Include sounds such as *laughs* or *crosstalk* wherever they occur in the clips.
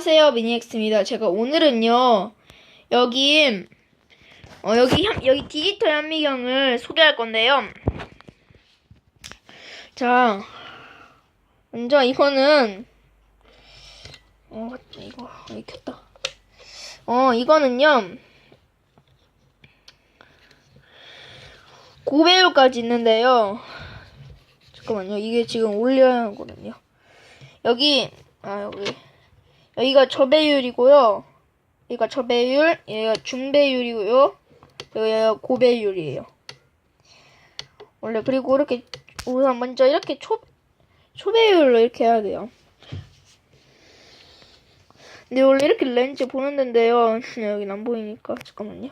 안녕하세요 미니엑스입니다. 제가 오늘은요 여기 어 여기 현- 여기 디지털 현미경을 소개할 건데요. 자 먼저 이거는 어 맞다 이거 어, 켰다. 어 이거는요 고배율까지 있는데요. 잠깐만요 이게 지금 올려야 하거든요. 여기 아 여기 여기가 저배율이고요. 여기가 저배율, 여기가 중배율이고요. 여기가 고배율이에요. 원래 그리고 이렇게 우선 먼저 이렇게 초 초배율로 이렇게 해야 돼요. 근데 원래 이렇게 렌즈 보는 데인데요. 여긴 안 보이니까 잠깐만요.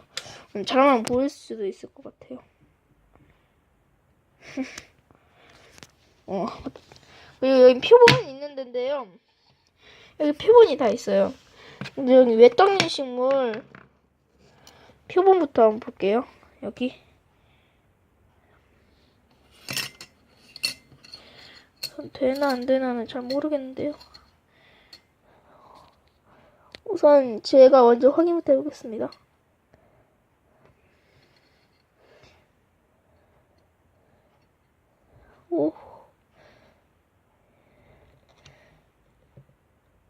음, 잘하면 보일 수도 있을 것 같아요. *laughs* 어. 그리고 여기 표본 있는 데인데요. 여기 표본이 다 있어요. 근데 여기 외떡잎 식물 표본부터 한번 볼게요. 여기 되나 안 되나는 잘 모르겠는데요. 우선 제가 먼저 확인부터 해보겠습니다. 오.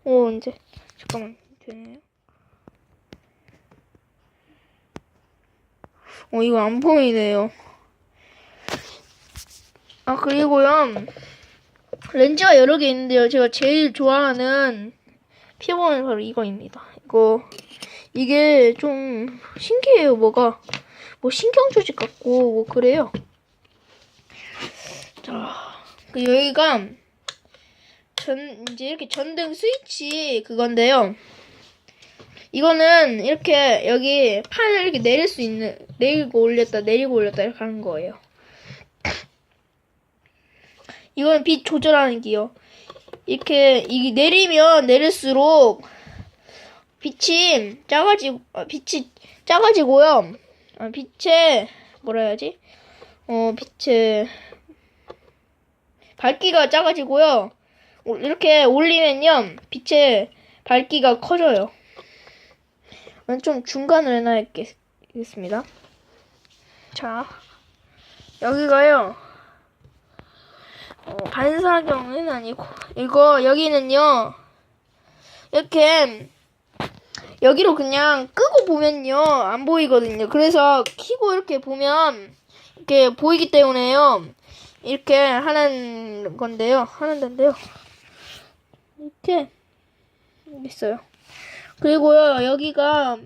오 이제 잠깐만 되네요. 어 이거 안 보이네요. 아 그리고요 렌즈가 여러 개 있는데요. 제가 제일 좋아하는 피부는 바로 이거입니다. 이거 이게 좀 신기해요. 뭐가 뭐 신경 조직 같고 뭐 그래요. 자, 그 여기가 전 이제 이렇게 전등 스위치 그건데요. 이거는 이렇게 여기 판을 이렇게 내릴 수 있는 내리고 올렸다 내리고 올렸다 이렇게 하는 거예요. 이거는 빛 조절하는 기요. 이렇게 이 내리면 내릴수록 빛이 작아지고 아, 빛이 작아지고요. 아, 빛의 뭐라 해야지? 어 빛의 밝기가 작아지고요. 오- 이렇게 올리면요 빛의 밝기가 커져요. 좀 중간으로 해놔야겠습니다. 자 여기가요. 어, 반사경은 아니고 이거 여기는요 이렇게 여기로 그냥 끄고 보면요 안 보이거든요. 그래서 키고 이렇게 보면 이렇게 보이기 때문에요 이렇게 하는 건데요 하는 데인데요 이렇게 있어요. 그리고요 여기가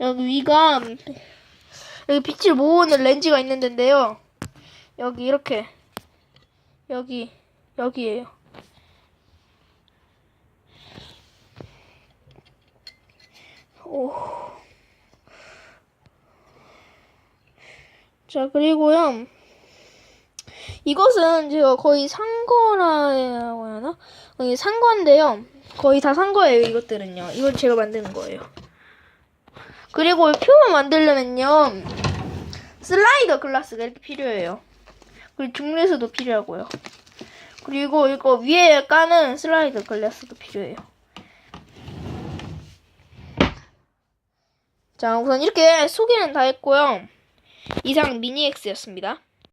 여기 위가 여기 빛을 모으는 렌즈가 있는 데인데요 여기 이렇게 여기 여기에요. 오. 자 그리고요 이것은 제가 거의 산 거라고 하나? 거의 산 건데요. 거의 다 산 거예요 이것들은요. 이건 제가 만드는 거예요. 그리고 표만 만들려면요 슬라이더 글라스가 이렇게 필요해요. 그리고 중례수도 필요하고요. 그리고 이거 위에 까는 슬라이드 글라스도 필요해요. 자, 우선 이렇게 소개는 다 했고요. 이상 미니엑스였습니다.